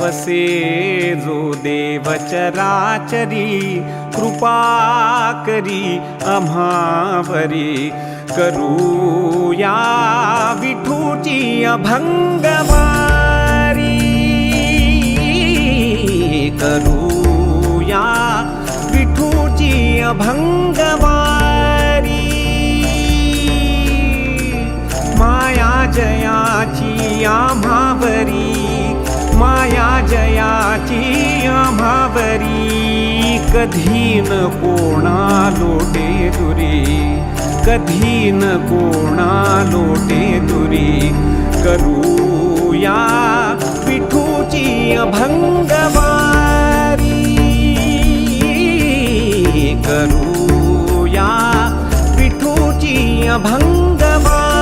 वसे जो देव चराचरी कृपा करी अम्हावरी करूया विठूची अभंगवारी। करूया विठूची अभंगवारी माया जयाची अभावरी कधी न कोणा लोटे दुरी कधी न कोणा लोटे दुरी करूया विठूची अभंगवारी करूया विठूची अभंगवारी.